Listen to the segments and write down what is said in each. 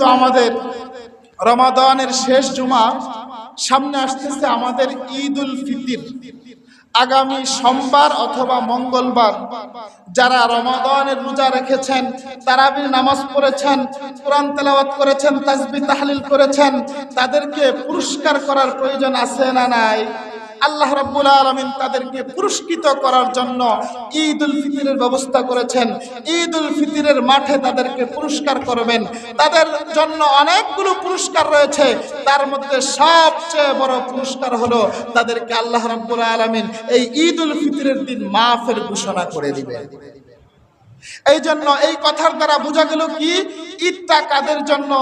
যেহেতু আমাদের রমাদানের শেষ জুমা সামনে আসতেছে আমাদের ঈদ উল ফিতির। আগামী সোমবার অথবা মঙ্গলবার যারা রমাদানের রোজা রেখেছেন, তারাবির নামাজ পড়েছেন, কোরআন তেলাওয়াত করেছেন, তাসবি তাহলিল করেছেন, তাদেরকে পুরস্কার করার প্রয়োজন আছে না নাই? আল্লাহ রাব্বুল আলামিন তাদেরকে পুরস্কৃত করার জন্য ঈদ উল ফিতরের ব্যবস্থা করেছেন। ঈদ উল ফিতরের মাঠে তাদেরকে পুরস্কার করবেন। তাদের জন্য অনেকগুলো পুরস্কার রয়েছে। তার মধ্যে সবচেয়ে বড় পুরস্কার হলো তাদেরকে আল্লাহ রাব্বুল আলামিন এই ঈদ উল ফিতরের দিন মাফের ঘোষণা করে দিবেন। এই জন্য এই কথার দ্বারা বোঝা গেল কি? ঈদটা কাদের জন্য?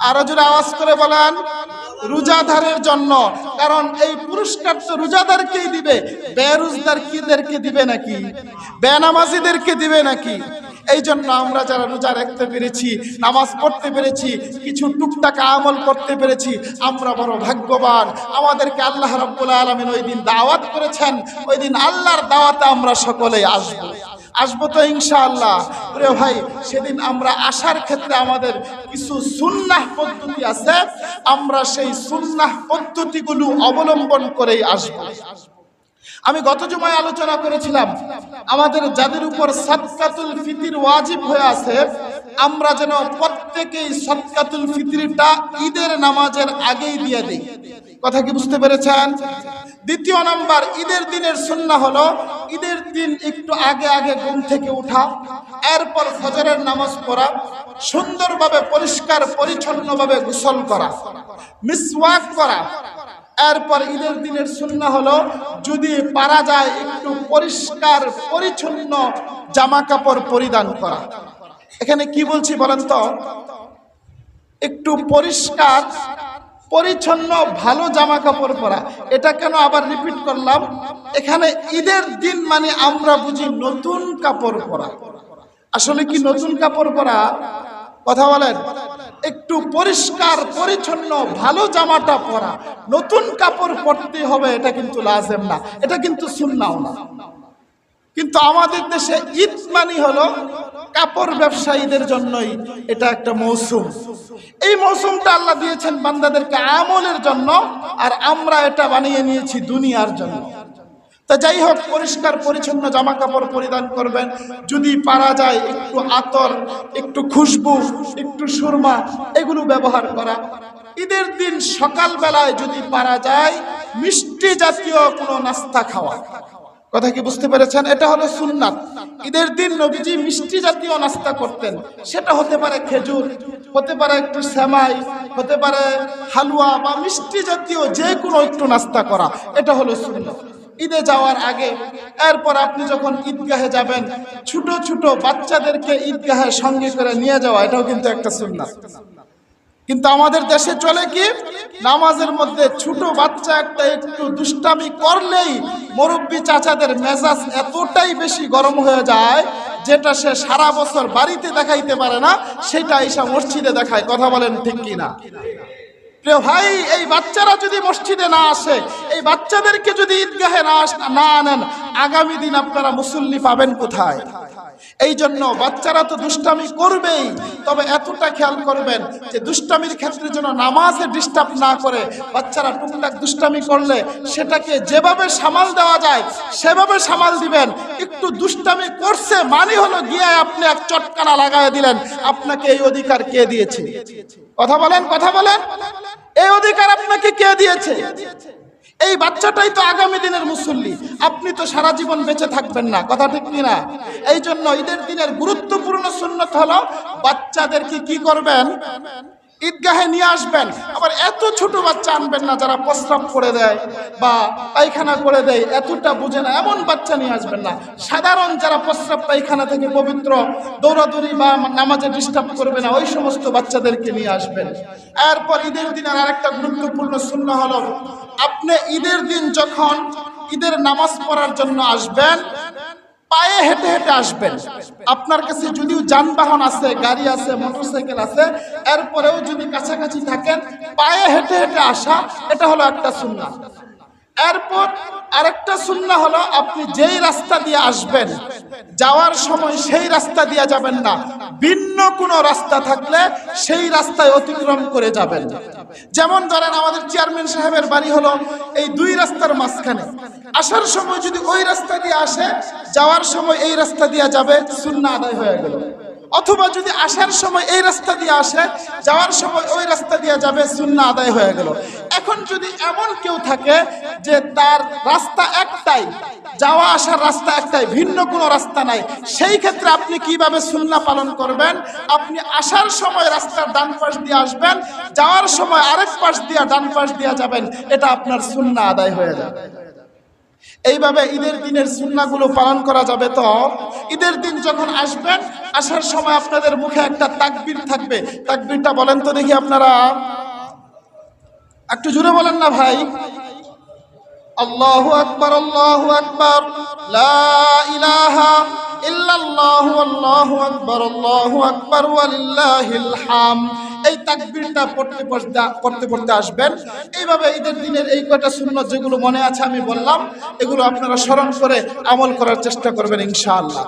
আরও জোরে আওয়াজ করে বলেন। রোজাধারের জন্য। কারণ এই পুরস্কার তো রোজাদারকেই দিবে বেরোজদার কিদেরকে দিবে নাকি? বেনামাজিদেরকে দিবে নাকি? এই জন্য আমরা যারা রোজা রাখতে পেরেছি, নামাজ পড়তে পেরেছি, কিছু টুকটাক আমল করতে পেরেছি, আমরা বড় ভাগ্যবান। আমাদেরকে আল্লাহ রাব্বুল আলামিন ওই দিন দাওয়াত করেছেন, ওই দিন আল্লাহর দাওয়াতে আমরা সকলেই আসব। আসব তো ইনশাআল্লাহ। প্রিয় ভাই, সেদিন আমরা আসার ক্ষেত্রে আমাদের কিছু সুন্নাহ পদ্ধতি আছে, আমরা সেই সুন্নাহ পদ্ধতিগুলো অবলম্বন করেই আসব। আমি গত জমায় আলোচনা করেছিলাম, আমাদের যাদের উপর সদকাতুল ফিতির ওয়াজিব হয়ে আছে, আমরা যেন প্রত্যেকেই সৎকাতুল ফিতরিটা ঈদের নামাজের আগেই দিয়ে দিই। কথা কি বুঝতে পেরেছেন? দ্বিতীয় নম্বর, ঈদের দিনের সুন্নাহ হলো ঈদের দিন একটু আগে আগে ঘুম থেকে উঠা, এরপর ফজরের নামাজ পড়া, সুন্দরভাবে পরিষ্কার, পরিচ্ছন্নভাবে গোসল করা, মিসওয়াক করা। এরপর ঈদের দিনের সুন্না হলো যদি পারা যায় একটু পরিষ্কার, পরিচ্ছন্ন জামা কাপড় পরিধান করা। এখানে কি বলছি বলেন তো? একটু পরিষ্কার পরিচ্ছন্ন, ভালো জামা কাপড় পরা। এটা কেন আবার রিপিট করলাম? এখানে ঈদের দিন মানে আমরা বুঝি নতুন কাপড় পরা। আসলে কি নতুন কাপড় পরা? কথা বলেন। একটু পরিষ্কার, পরিচ্ছন্ন, ভালো জামাটা পরা। নতুন কাপড় পরতে হবে, এটা কিন্তু লাজেম না। এটা কিন্তু শুননাও না। কিন্তু আমাদের দেশে ঈদ মানি হলো কাপড় ব্যবসায়ীদের জন্যই এটা একটা মৌসুম। এই মৌসুমটা আল্লাহ দিয়েছেন বান্দাদেরকে আমলের জন্য, আর আমরা এটা বানিয়ে নিয়েছি দুনিয়ার জন্য। তা যাই হোক, পরিষ্কার, পরিচ্ছন্ন জামা কাপড় পরিধান করবেন। যদি পারা যায়, একটু আতর, একটু খুশবু, একটু সুরমা, এগুলো ব্যবহার করা। ঈদের দিন সকালবেলায় যদি পারা যায়, মিষ্টি জাতীয় কোনো নাস্তা খাওয়া। কথা কি বুঝতে পেরেছেন? এটা হলো সুন্নাত। ঈদের দিন নবীজি মিষ্টি জাতীয় নাস্তা করতেন। সেটা হতে পারে খেজুর, হতে পারে একটু সেমাই, হতে পারে হালুয়া বা মিষ্টি জাতীয় যে কোনো একটু নাস্তা করা। এটা হলো সুন্নাত। ঈদে যাওয়ার আগে, এরপর আপনি যখন ঈদগাহে যাবেন, ছোট ছোট বাচ্চাদেরকে ঈদগাহে সঙ্গে করে নিয়ে যাওয়া, এটাও কিন্তু একটা সুন্নাত। কিন্তু আমাদের দেশে চলে কি? নামাজের মধ্যে ছোট বাচ্চা একটা একটু দুষ্টামি করলেই মুরব্বী চাচাদের মেজাজ এতটাই বেশি গরম হয়ে যায়, যেটা সে সারা বছর বাড়িতে দেখাইতে পারে না, সেটা এসা মসজিদে দেখায়। কথা বলেন ঠিক কিনা? ভাই, এই বাচ্চারা যদি মসজিদে না আসে, এই বাচ্চাদেরকে যদি ঈদগাহে না না আনেন, আগামী দিন আপনারা মুসল্লি পাবেন কোথায়? এই জন্য বাচ্চারা তো দুষ্টামি করবেই। তবে এতটা খেয়াল করবেন যে দুষ্টামির ক্ষেত্রে যেন নামাজে ডিস্টার্ব না করে, বাচ্চারা টুকটাক দুষ্টামি করলে সেটাকে যেভাবে সামাল দেওয়া যায়, সেভাবে সামাল দিবেন। একটু দুষ্টামি করছে মানে হলো গিয়ে আপনি এক চটকানা লাগায় দিলেন। আপনাকে এই অধিকার কে দিয়েছে? কথা বলেন কথা বলেন। এই অধিকার আপনাকে কে দিয়েছে? এই বাচ্চাটাই তো আগামী দিনের মুসল্লি। আপনি তো সারা জীবন বেঁচে থাকবেন না। কথা ঠিক কিনা? এই জন্য ঈদের দিনের গুরুত্বপূর্ণ সুন্নত হলো বাচ্চাদেরকে কি করবেন? ঈদগাহে নিয়ে আসবেন। আবার এত ছোট বাচ্চা আনবেন না যারা প্রস্রাব করে দেয় বা পায়খানা করে দেয়, এতটা বুঝে না, এমন বাচ্চা নিয়ে আসবেন না। সাধারণ যারা প্রস্রাব পায়খানা থেকে পবিত্র, দৌড়াদৌড়ি বা নামাজে ডিস্টার্ব করবে না, ওই সমস্ত বাচ্চাদেরকে নিয়ে আসবেন। এরপর ঈদের দিনের আরেকটা গুরুত্বপূর্ণ শূন্য হলো, আপনি ঈদের দিন যখন ঈদের নামাজ পড়ার জন্য আসবেন পায়ে হেঁটে হেঁটে আসবেন। আপনার কাছে যদিও যানবাহন আছে, গাড়ি আছে, মোটরসাইকেল আছে, এরপরেও যদি কাছাকাছি থাকেন, পায়ে হেঁটে হেঁটে আসা, এটা হলো একটা সুন্নাত। এরপর আরেকটা সুন্না হলো, আপনি যেই রাস্তা দিয়ে আসবেন, যাওয়ার সময় সেই রাস্তা দিয়ে যাবেন না। ভিন্ন কোনো রাস্তা থাকলে সেই রাস্তায় অতিক্রম করে যাবেন। যেমন ধরেন আমাদের চেয়ারম্যান সাহেবের বাড়ি হলো এই দুই রাস্তার মাঝখানে। আসার সময় যদি ওই রাস্তা দিয়ে আসে, যাওয়ার সময় এই রাস্তা দিয়ে যাবে, সুন্না আদায় হয়ে গেল। অথবা যদি আসার সময় এই রাস্তা দিয়ে আসে, যাওয়ার সময় ওই রাস্তা দিয়ে যাবে শূন্য আদায় হয়ে গেল। এখন যদি এমন কেউ থাকে যে তার রাস্তা একটাই, যাওয়া আসার রাস্তা একটাই, ভিন্ন কোনো রাস্তা নাই, সেই ক্ষেত্রে আপনি কীভাবে সুন্না পালন করবেন? আপনি আসার সময় রাস্তার ডান পাশ দিয়ে আসবেন, যাওয়ার সময় আরেক পাশ দিয়ে ডান পাশ দিয়ে যাবেন, এটা আপনার সুন্না আদায় হয়ে যাবে। এইভাবে ঈদের দিনের সুন্নাগুলো পালন করা যাবে তো? ঈদের দিন যখন আসবেন, আসার সময় আপনাদের মুখে একটা তাকবির থাকবে। তাকবিরটা বলেন তো দেখি আপনারা। একটু জুড়ে বলেন না ভাই। আল্লাহু আকবার আল্লাহু আকবার। লা ইলাহা ইল্লাল্লাহু আল্লাহু আকবার আল্লাহু আকবার, ওয়ালিল্লাহিল হাম এই তাকবীরটা পড়তে পড়তে পড়তে পড়তে আসবেন। এইভাবে ঈদের দিনের এই কয়টা শূন্য যেগুলো মনে আছে আমি বললাম, এগুলো আপনারা স্মরণ করে আমল করার চেষ্টা করবেন ইনশাআল্লাহ।